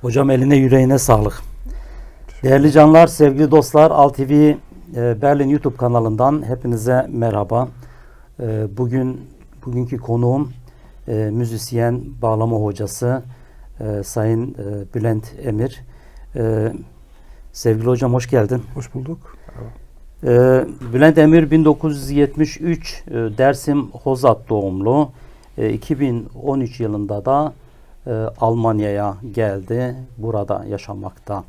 Hocam eline yüreğine sağlık. Değerli canlar, sevgili dostlar, ALTV e, Berlin YouTube kanalından hepinize merhaba. E, bugün bugünkü konuğum e, müzisyen, bağlama hocası Sayın Bülent Emir. Sevgili hocam hoş geldin. Hoş bulduk. Bülent Emir 1973 e, Dersim Hozat doğumlu. E, 2013 yılında da e, Almanya'ya geldi. Burada yaşamakta.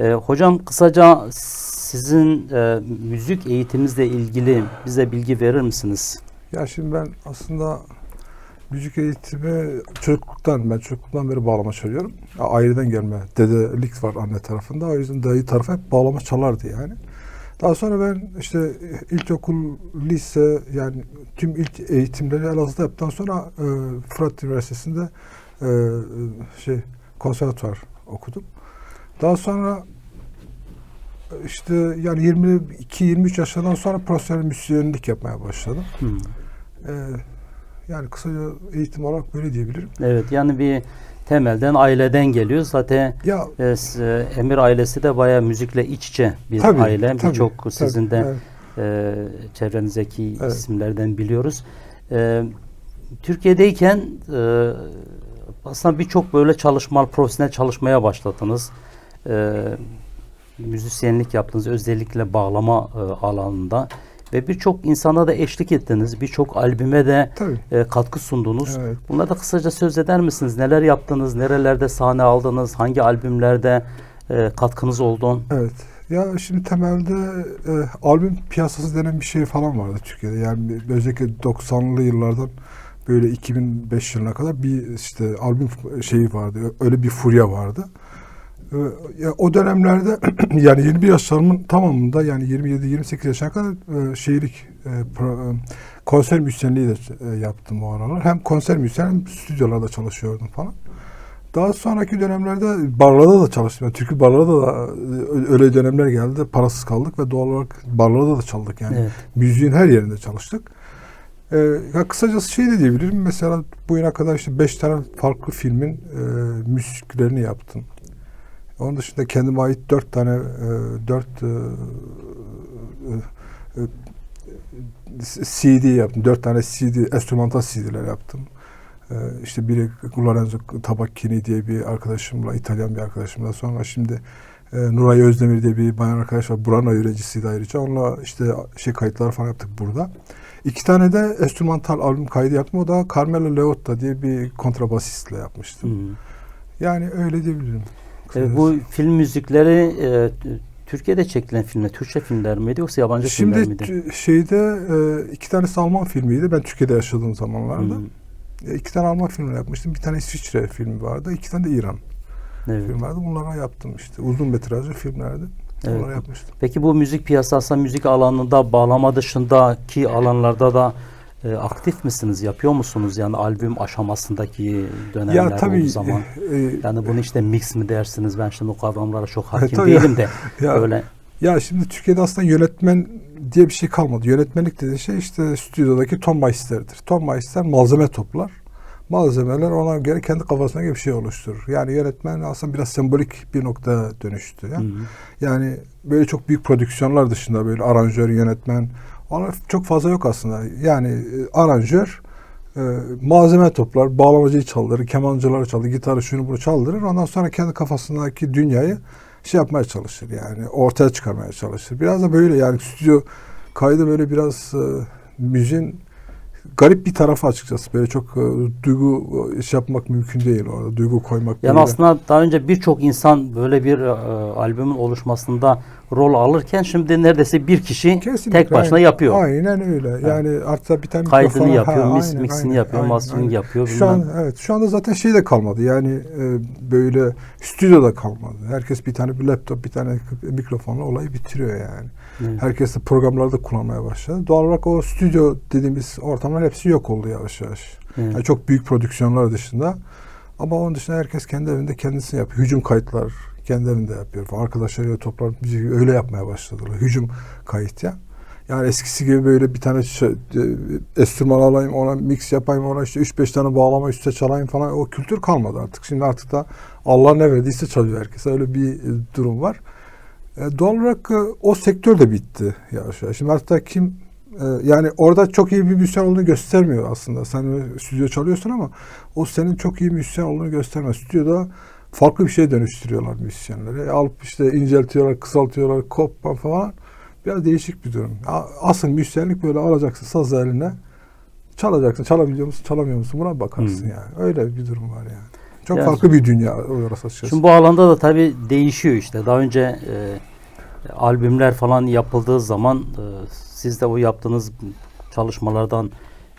E, hocam kısaca sizin e, müzik eğitiminizle ilgili bize bilgi verir misiniz? Ya şimdi ben aslında müzik eğitimi çocukluktan, ben çocukluktan beri bağlama çalıyorum. Ya Aileden gelme, dedelik var anne tarafında. O yüzden dayı tarafı hep bağlama çalardı yani. Daha sonra ben işte ilkokul, lise yani tüm ilk eğitimleri Elazığ'da yaptıktan sonra e, Fırat Üniversitesi'nde e, şey konservatuvar okudum. Daha sonra işte yani 22-23 yaşından sonra profesyonel müzisyenlik yapmaya başladım. Hmm. Ee, yani kısaca eğitim olarak böyle diyebilirim. Evet yani bir temelden aileden geliyor. Zaten Ya e, s- Emir ailesi de bayağı müzikle iç içe bir Tabii, aile. Birçok sizin de evet. e, çevrenizdeki Evet. isimlerden biliyoruz. E, Türkiye'deyken e, aslında birçok böyle çalışma, profesyonel çalışmaya başladınız. E, müzisyenlik yaptınız özellikle bağlama e, alanında ve birçok insana da eşlik ettiniz. Birçok albüme de tabii. e, katkı sundunuz. Evet. Bunlara da kısaca söz eder misiniz? Neler yaptınız? Nerelerde sahne aldınız? Hangi albümlerde e, katkınız oldu? Evet. Ya şimdi temelde e, albüm piyasası denen bir şey falan vardı Türkiye'de. Yani özellikle 90'lı yıllardan böyle 2005 yılına kadar bir işte albüm şeyi vardı. Öyle bir furya vardı. Ya o dönemlerde yani 21 yaşlarımın tamamında yani 27-28 yaşına kadar şeylik e, e, konser müzisyenliği de e, yaptım o aralar. Hem konser müzisyen hem stüdyolarda çalışıyordum falan. Daha sonraki dönemlerde barlarda da çalıştım. Yani türkü barlarda da öyle dönemler geldi. Parasız kaldık ve doğal olarak barlarda da çaldık yani. Evet. Müziğin her yerinde çalıştık. Ya kısacası şey de diyebilirim. Mesela bu yana kadar işte beş tane farklı filmin e, müziklerini yaptım. Onun dışında kendime ait dört tane e, dört e, e, e, CD yaptım. Dört tane CD, enstrümantal CD'ler yaptım. Ee, işte biri Lorenzo Tabacchini diye bir arkadaşımla, İtalyan bir arkadaşımla sonra şimdi e, Nuray Özdemir diye bir bayan arkadaş var. Burana üreticisi ayrıca. Onunla işte şey kayıtlar falan yaptık burada. İki tane de enstrümantal albüm kaydı yaptım. O da Carmelo Leotta diye bir kontrabasistle yapmıştım. Hmm. Yani öyle diyebilirim. E, bu film müzikleri e, Türkiye'de çekilen filmler, Türkçe filmler miydi yoksa yabancı filmler Şimdi miydi? t- şeyde e, iki tanesi Alman filmiydi. Ben Türkiye'de yaşadığım zamanlarda. Hmm. E, iki tane Alman filmi yapmıştım. Bir tane İsviçre filmi vardı. iki tane de İran Evet. film vardı. Bunlara yaptım işte. Uzun metrajlı filmlerdi. Evet. Onları yapmıştım. Peki bu müzik piyasası, müzik alanında, bağlama dışındaki alanlarda da e, aktif misiniz? Yapıyor musunuz? Yani albüm aşamasındaki dönemler Ya tabii olduğu zaman. e, Yani bunu işte mix mi dersiniz? Ben şimdi o kavramlara çok hakim tabii. değilim de. ya, Öyle. ya şimdi Türkiye'de aslında yönetmen diye bir şey kalmadı. Yönetmenlik dediğin şey işte stüdyodaki ton meister'dir. Ton meister malzeme toplar. Malzemeler ona göre kendi kafasına göre bir şey oluşturur. Yani yönetmen aslında biraz sembolik bir nokta dönüştü. Ya. Hı. Yani böyle çok büyük prodüksiyonlar dışında böyle aranjör, yönetmen onlar çok fazla yok aslında. Yani e, aranjör e, malzeme toplar, bağlamacıyı çaldırır, kemancıları çaldırır, gitarı şunu bunu çaldırır. Ondan sonra kendi kafasındaki dünyayı şey yapmaya çalışır yani ortaya çıkarmaya çalışır. Biraz da böyle yani stüdyo kaydı böyle biraz e, müziğin garip bir tarafı açıkçası. Böyle çok e, duygu e, iş yapmak mümkün değil orada. Duygu koymak Yani böyle. aslında daha önce birçok insan böyle bir e, albümün oluşmasında rol alırken şimdi neredeyse bir kişi Kesinlikle, tek başına aynen. yapıyor. Aynen öyle. Yani artık bir tane Kaydını mikrofona- yapıyor, Ha, mis, aynen, mixini aynen, yapıyor, aynen, mastering aynen. yapıyor. Şu an evet şu anda zaten şey de kalmadı. Yani e, böyle stüdyoda kalmadı. Herkes bir tane bir laptop, bir tane mikrofonla olayı bitiriyor yani. Evet. Herkes de programları da kullanmaya başladı. Doğal olarak o stüdyo dediğimiz ortamlar hepsi yok oldu yavaş yavaş. Evet. Yani çok büyük prodüksiyonlar dışında. Ama onun dışında herkes kendi evinde kendisini yapıyor. Hücum kayıtlar kendi evinde yapıyor. Arkadaşlarıyla toplanıp müziği öyle yapmaya başladılar. Hücum kayıt ya. Yani eskisi gibi böyle bir tane enstrüman alayım ona mix yapayım ona işte 3-5 tane bağlama üstte çalayım falan o kültür kalmadı artık. Şimdi artık da Allah ne verdiyse çalıyor herkes. Öyle bir e, durum var. E, doğal olarak e, o sektör de bitti yavaş yavaş. Şimdi artık kim e, yani orada çok iyi bir müzisyen olduğunu göstermiyor aslında. Sen stüdyo çalıyorsun ama o senin çok iyi müzisyen olduğunu göstermez. Stüdyoda farklı bir şeye dönüştürüyorlar müzisyenleri. Alıp işte inceltiyorlar, kısaltıyorlar, kopma falan. Biraz değişik bir durum. Asıl müzisyenlik böyle alacaksın saz eline. Çalacaksın. Çalabiliyor musun, çalamıyor musun? Buna bakarsın Hmm. yani. Öyle bir durum var yani. Çok Yani- farklı bir dünya orası açıkçası. Şimdi bu alanda da tabii değişiyor işte. Daha önce e, albümler falan yapıldığı zaman e, siz de o yaptığınız çalışmalardan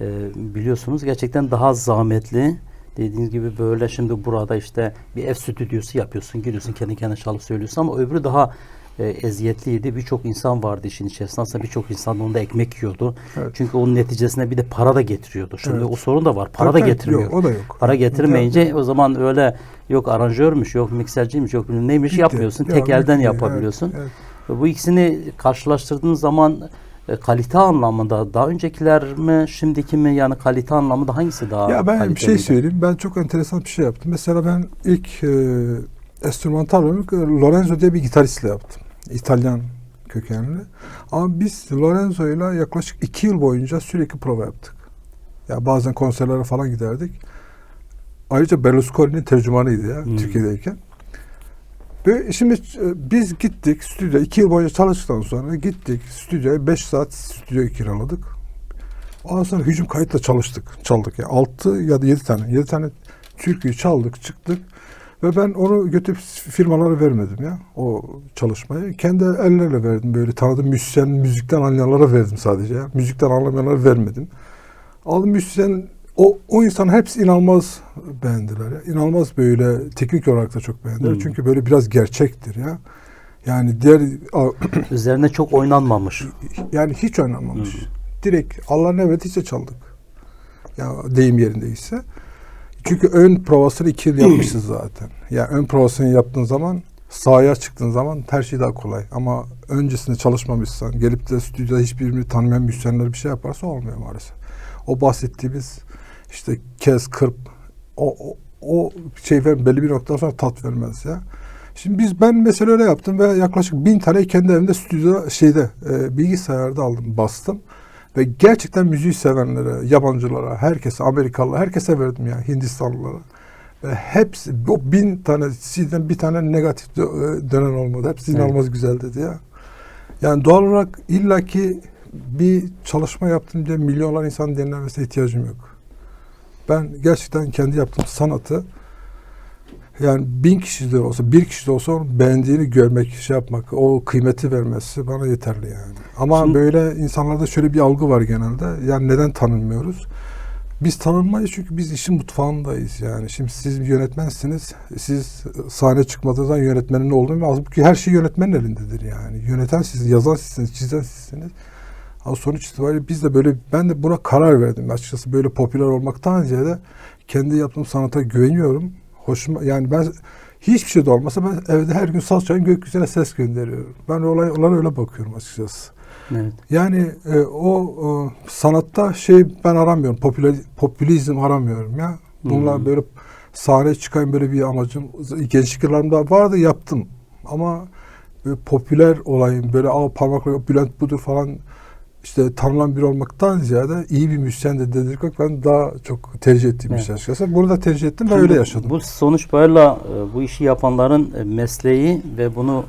e, biliyorsunuz gerçekten daha zahmetli. Dediğiniz gibi böyle şimdi burada işte bir ev stüdyosu yapıyorsun, giriyorsun kendi kendine çalıp söylüyorsun ama öbürü daha e, eziyetliydi. Birçok insan vardı işin içerisinde. Aslında birçok insan onda ekmek yiyordu. Evet. Çünkü onun neticesinde bir de para da getiriyordu. Şimdi Evet. o sorun da var. Para da getirmiyor. Yok, o da yok. Para getirmeyince o zaman öyle yok aranjörmüş, yok mikserciymiş, yok bilmem neymiş Bitti. yapmıyorsun. Yok, Tek elden yapabiliyorsun. Evet, evet. Ve Bu ikisini karşılaştırdığın zaman e, kalite anlamında daha öncekiler mi, şimdiki mi yani kalite anlamında hangisi daha Ya ben bir şey söyleyeyim. Ben çok enteresan bir şey yaptım. Mesela ben ilk e, enstrümantal albümü e, Lorenzo diye bir gitaristle yaptım. İtalyan kökenli. Ama biz Lorenzo ile yaklaşık iki yıl boyunca sürekli prova yaptık. Ya bazen konserlere falan giderdik. Ayrıca Berlusconi'nin tercümanıydı ya Hmm. Türkiye'deyken. Şimdi e, biz gittik stüdyo iki yıl boyunca çalıştıktan sonra gittik stüdyoya 5 saat stüdyoyu kiraladık. Ondan sonra hücum kayıtla çalıştık. Çaldık ya. 6 ya da 7 tane. 7 tane türküyü çaldık, çıktık. Ve ben onu götürüp firmalara vermedim ya. O çalışmayı. Kendi ellerle verdim. Böyle tanıdığım müzisyen, müzikten anlayanlara verdim sadece. Müzikten anlamayanlara vermedim. Aldım müzisyen o, o insan hepsi inanılmaz beğendiler ya. İnanılmaz böyle teknik olarak da çok beğendiler. Hmm. Çünkü böyle biraz gerçektir ya. Yani diğer Üzerine çok oynanmamış. yani hiç oynanmamış. Hı. Direkt Allah ne verdiyse çaldık. Ya deyim yerindeyse. Çünkü ön provasını iki yıl yapmışız zaten. Yani ön provasını yaptığın zaman sahaya çıktığın zaman her şey daha kolay. Ama öncesinde çalışmamışsan, gelip de stüdyoda hiçbirini tanımayan müzisyenler bir şey yaparsa olmuyor maalesef. O bahsettiğimiz işte kez, kırp, o, o, o şey ver, belli bir noktadan sonra tat vermez ya. Şimdi biz ben mesela öyle yaptım ve yaklaşık bin tane kendi evimde stüdyoda şeyde e, bilgisayarda aldım bastım. Ve gerçekten müziği sevenlere, yabancılara, herkese, Amerikalılara, herkese verdim ya, Hindistanlılara. Ve hepsi, o bin tane CD'den bir tane negatif e, dönen olmadı. Hepsi Evet. inanılmaz güzel dedi ya. Yani doğal olarak illaki bir çalışma yaptım diye milyonlar insan dinlemesine ihtiyacım yok. Ben gerçekten kendi yaptığım sanatı yani bin kişi de olsa, bir kişi de olsa onun beğendiğini görmek, şey yapmak, o kıymeti vermesi bana yeterli yani. Ama Şimdi- böyle insanlarda şöyle bir algı var genelde. Yani neden tanınmıyoruz? Biz tanınmayız çünkü biz işin mutfağındayız yani. Şimdi siz bir yönetmensiniz. Siz sahne çıkmadığınızdan yönetmenin ne olduğunu halbuki her şey yönetmenin elindedir yani. Yöneten siz, yazan sizsiniz, çizen sizsiniz. Ama sonuç itibariyle biz de böyle ben de buna karar verdim açıkçası böyle popüler olmaktan ziyade kendi yaptığım sanata güveniyorum. Hoşuma yani ben hiçbir şey de olmasa ben evde her gün saz çalıyorum gökyüzüne ses gönderiyorum. Ben olay onlara öyle bakıyorum açıkçası. Evet. Yani e, o e, sanatta şey ben aramıyorum. Popüler, popülizm aramıyorum ya. Bunlar Hmm. böyle sahneye çıkayım böyle bir amacım. Gençlik yıllarımda vardı yaptım. Ama böyle popüler olayım. Böyle al parmakla Bülent budur falan işte tanınan biri olmaktan ziyade iyi bir müzisyen de dedirtmek ben daha çok tercih ettiğim bir Evet. şey açıkçası. Bunu da tercih ettim ve öyle yaşadım. Bu sonuç böyle bu işi yapanların e, mesleği ve bunu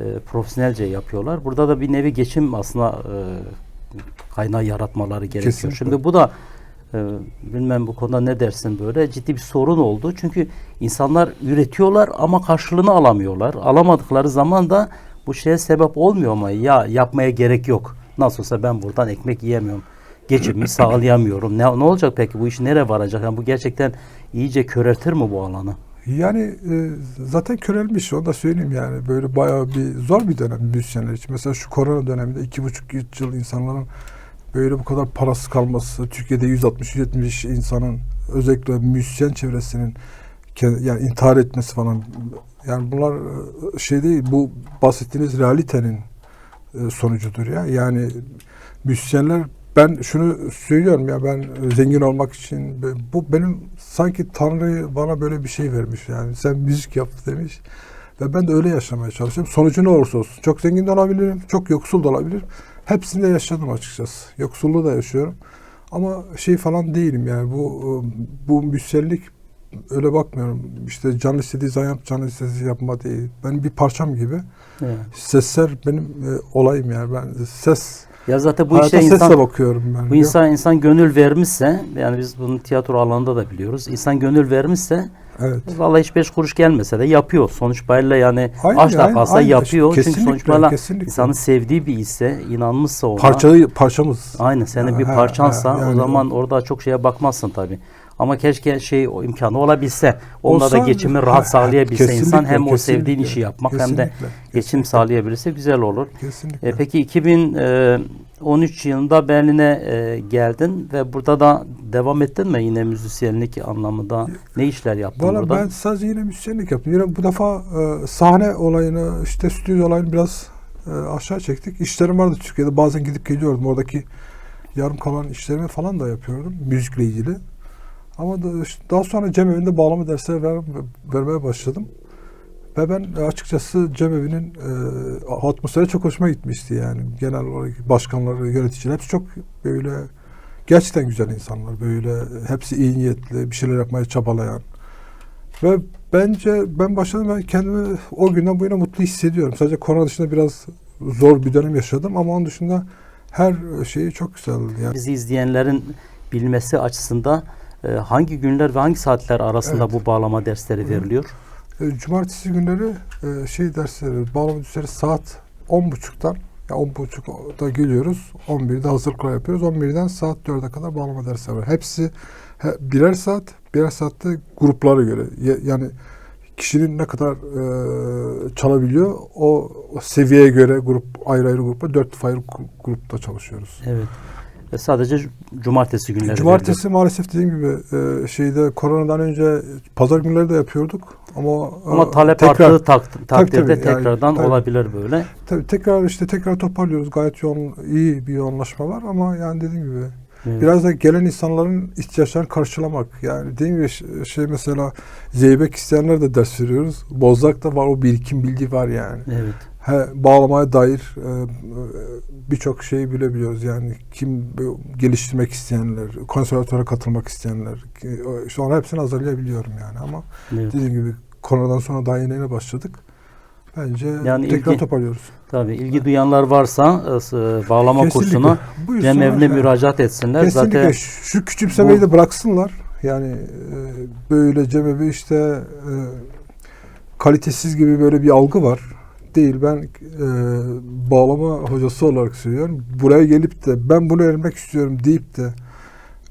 e, profesyonelce yapıyorlar. Burada da bir nevi geçim aslında e, kaynağı yaratmaları gerekiyor. Kesinlikle. Şimdi bu da e, bilmem bu konuda ne dersin böyle ciddi bir sorun oldu. Çünkü insanlar üretiyorlar ama karşılığını alamıyorlar. Alamadıkları zaman da bu şeye sebep olmuyor ama ya yapmaya gerek yok. Nasıl olsa ben buradan ekmek yiyemiyorum. Geçimimi sağlayamıyorum. Ne, ne olacak peki? Bu iş nereye varacak? Yani bu gerçekten iyice köreltir mi bu alanı? Yani e, zaten körelmiş onu da söyleyeyim yani böyle bayağı bir zor bir dönem müzisyenler için. Mesela şu korona döneminde iki buçuk üç yıl insanların böyle bu kadar parası kalması, Türkiye'de 160-170 insanın özellikle müzisyen çevresinin yani intihar etmesi falan yani bunlar e, şey değil bu bahsettiğiniz realitenin sonucudur ya. Yani müzisyenler ben şunu söylüyorum ya ben e, zengin olmak için bu benim sanki Tanrı bana böyle bir şey vermiş yani sen müzik yap demiş ve ben de öyle yaşamaya çalışıyorum. Sonucu ne olursa olsun. Çok zengin de olabilirim, çok yoksul da olabilirim. Hepsini de yaşadım açıkçası. Yoksulluğu da yaşıyorum. Ama şey falan değilim yani bu e, bu müzisyenlik öyle bakmıyorum. İşte can istediği zaman yap, can istediği yapma değil. Benim bir parçam gibi. Evet. Sesler benim e, olayım yani. Ben ses Ya zaten bu sesle insan bakıyorum ben. bu insan insan gönül vermişse yani biz bunu tiyatro alanında da biliyoruz. İnsan gönül vermişse Evet. vallahi hiç beş kuruş gelmese de yapıyor. Sonuç bayıyla yani Aynen, aç da kalsa yapıyor. Çünkü Kesinlikle, sonuç bayıyla kesinlikle. insanın sevdiği bir ise, inanmışsa ona. Parçayı parçamız. Aynen senin bir Ha, parçansa ha, o yani zaman orada çok şeye bakmazsın tabii. Ama keşke şey o imkanı olabilse. Onunla da Olsa- geçimi ha, rahat sağlayabilse insan kesinlikle, hem o kesinlikle, sevdiğin işi yapmak hem de kesinlikle, geçim sağlayabilirse güzel olur. Kesinlikle. E, peki 2013 yılında Berlin'e e, geldin ve burada da devam ettin mi yine müzisyenlik anlamında? Ne işler yaptın Valla burada? ben sadece yine müzisyenlik yaptım. Yine bu defa e, sahne olayını, işte stüdyo olayını biraz e, aşağı çektik. İşlerim vardı Türkiye'de. Bazen gidip geliyordum. Oradaki yarım kalan işlerimi falan da yapıyordum. Müzikle ilgili. Ama da, daha sonra Cemevi'nde bağlama dersleri ver, vermeye başladım. Ve ben açıkçası Cemevi'nin e, atmosferi çok hoşuma gitmişti yani. Genel olarak başkanları, yöneticiler hepsi çok böyle gerçekten güzel insanlar. Böyle hepsi iyi niyetli, bir şeyler yapmaya çabalayan. Ve bence ben başladım ben kendimi o günden bu yana mutlu hissediyorum. Sadece korona dışında biraz zor bir dönem yaşadım ama onun dışında her şeyi çok güzeldi. Yani. Bizi izleyenlerin bilmesi açısından e, hangi günler ve hangi saatler arasında Evet. bu bağlama dersleri veriliyor? E, Cumartesi günleri e, şey dersleri, bağlama dersleri saat 10.30'dan ya 10.30'da geliyoruz. 11'de hazırlıklar yapıyoruz. 11'den saat 4'e kadar bağlama dersleri var. Hepsi he, birer saat, birer saatte gruplara göre. Ya- Yani kişinin ne kadar e, çalabiliyor o, o seviyeye göre grup ayrı ayrı grupta dört ayrı grupta çalışıyoruz. Evet. E, sadece cumartesi günleri Cumartesi maalesef dediğim gibi e, şeyde koronadan önce pazar günleri de yapıyorduk ama veriliyor. Ama e, talep tekrar- arttığı tak- takdirde tabii, yani, tekrardan tabii. olabilir böyle. Tabii tekrar işte tekrar toparlıyoruz. Gayet yoğun, iyi bir yoğunlaşma var ama yani dediğim gibi Evet. biraz da gelen insanların ihtiyaçlarını karşılamak. Yani dediğim gibi ş- şey mesela zeybek isteyenler de ders veriyoruz. Bozlak'ta var o birikim bilgi var yani. Evet. He, bağlamaya dair e, e, birçok şeyi bilebiliyoruz. Yani kim geliştirmek isteyenler, konservatöre katılmak isteyenler, işte onların hepsini hazırlayabiliyorum yani ama evet. dediğim gibi koronadan sonra daha yeni yeni başladık. Bence Yani tekrar ilgi- toparlıyoruz. Tabii ilgi duyanlar varsa e, s- bağlama Kesinlikle. kursuna Buyursunlar. cemevine Yani. müracaat etsinler. Kesinlikle Zaten şu küçümsemeyi bu- de bıraksınlar. Yani e, böyle cemevi işte e, kalitesiz gibi böyle bir algı var. Değil ben e, bağlama hocası olarak söylüyorum. Buraya gelip de ben bunu öğrenmek istiyorum deyip de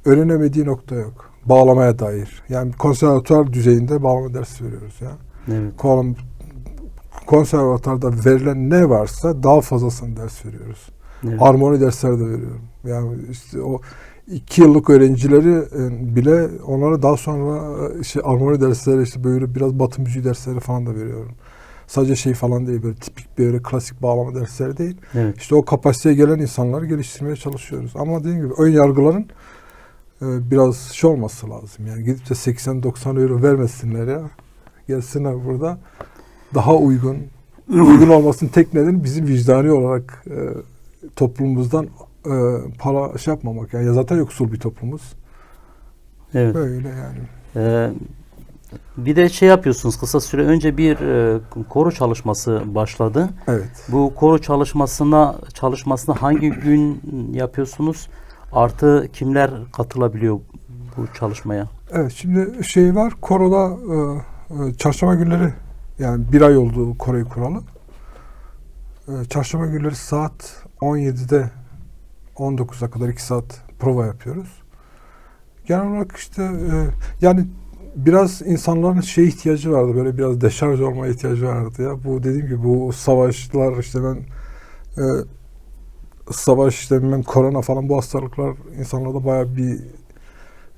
öğrenemediği nokta yok. Bağlamaya dair. Yani konservatuar düzeyinde bağlama dersi veriyoruz ya. evet. Kon- Konservatuarda verilen ne varsa daha fazlasını ders veriyoruz. evet. Armoni dersleri de veriyorum. Yani işte o iki yıllık öğrencileri e, bile onlara daha sonra e, işte armoni dersleri işte böyle biraz batı müziği dersleri falan da veriyorum. Sadece şey falan değil böyle tipik böyle klasik bağlama dersleri değil. evet. İşte o kapasiteye gelen insanları geliştirmeye çalışıyoruz. Ama dediğim gibi ön yargıların e, biraz şey olması lazım. Yani gidip de 80-90 euro vermesinler ya. Gelsinler burada daha uygun. uygun olmasının tek nedeni bizim vicdani olarak e, toplumumuzdan e, para şey yapmamak. Yani zaten yoksul bir toplumuz. evet. Böyle yani. Ee, bir de şey yapıyorsunuz kısa süre önce bir e, koro çalışması başladı. Evet. Bu koro çalışmasına çalışmasına hangi gün yapıyorsunuz? Artı kimler katılabiliyor bu çalışmaya? Evet şimdi şey var koroda e, e, çarşamba günleri yani bir ay oldu koroyu kuralı. E, çarşamba günleri saat 17'de 19'a kadar 2 saat prova yapıyoruz. Genel olarak işte e, yani biraz insanların şey ihtiyacı vardı böyle biraz deşarj olma ihtiyacı vardı ya. Bu dediğim gibi bu savaşlar işte ben e, savaş işte bilmem korona falan bu hastalıklar insanlarda bayağı bir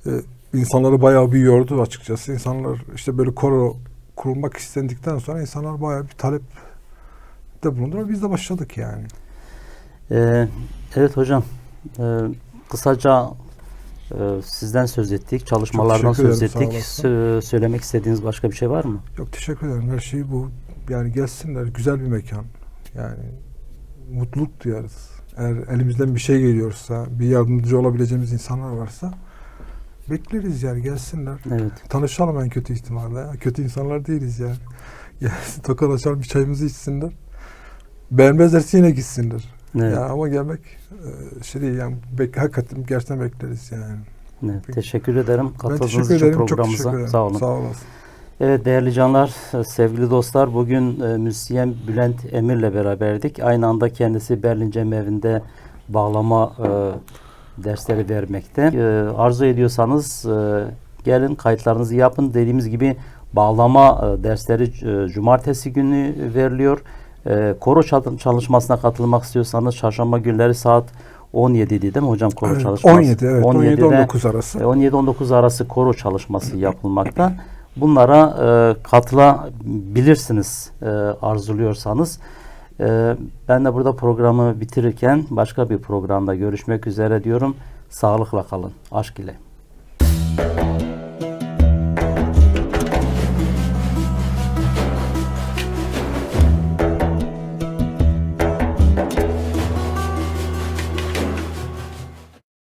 e, insanları bayağı bir yordu açıkçası. İnsanlar işte böyle koro kurulmak istendikten sonra insanlar bayağı bir talep de bulundu. Biz de başladık yani. Ee, evet hocam, e, kısaca sizden söz ettik, çalışmalardan söz ederim, ettik. Sö- söylemek istediğiniz başka bir şey var mı? Yok teşekkür ederim. Her şey bu. Yani gelsinler. Güzel bir mekan. Yani mutluluk duyarız. Eğer elimizden bir şey geliyorsa, bir yardımcı olabileceğimiz insanlar varsa bekleriz yani gelsinler. Evet. Tanışalım en kötü ihtimalle. ya. Kötü insanlar değiliz yani. Gelsin tokalaşalım bir çayımızı içsinler. Beğenmezlerse yine gitsinler. Evet. Ya ama gelmek e, şey değil yani bek, hakikaten gerçekten bekleriz yani. evet. Teşekkür ederim katıldığınız teşekkür için ederim. Programımıza. Sağ olun. Sağ olasın. Evet değerli canlar, e, sevgili dostlar bugün e, müzisyen Bülent Emir'le beraberdik. Aynı anda kendisi Berlin Cemevi'nde bağlama e, dersleri vermekte. E, arzu ediyorsanız e, gelin kayıtlarınızı yapın. Dediğimiz gibi bağlama e, dersleri e, cumartesi günü veriliyor. E, koro çal- çalışmasına katılmak istiyorsanız çarşamba günleri saat 17'di değil mi hocam koro Evet, çalışması? 17 evet. 17'de 17-19 arası. e, 17-19 arası koro çalışması yapılmakta. Bunlara e, katılabilirsiniz e, arzuluyorsanız. E, ben de burada programı bitirirken başka bir programda görüşmek üzere diyorum. Sağlıkla kalın. Aşk ile.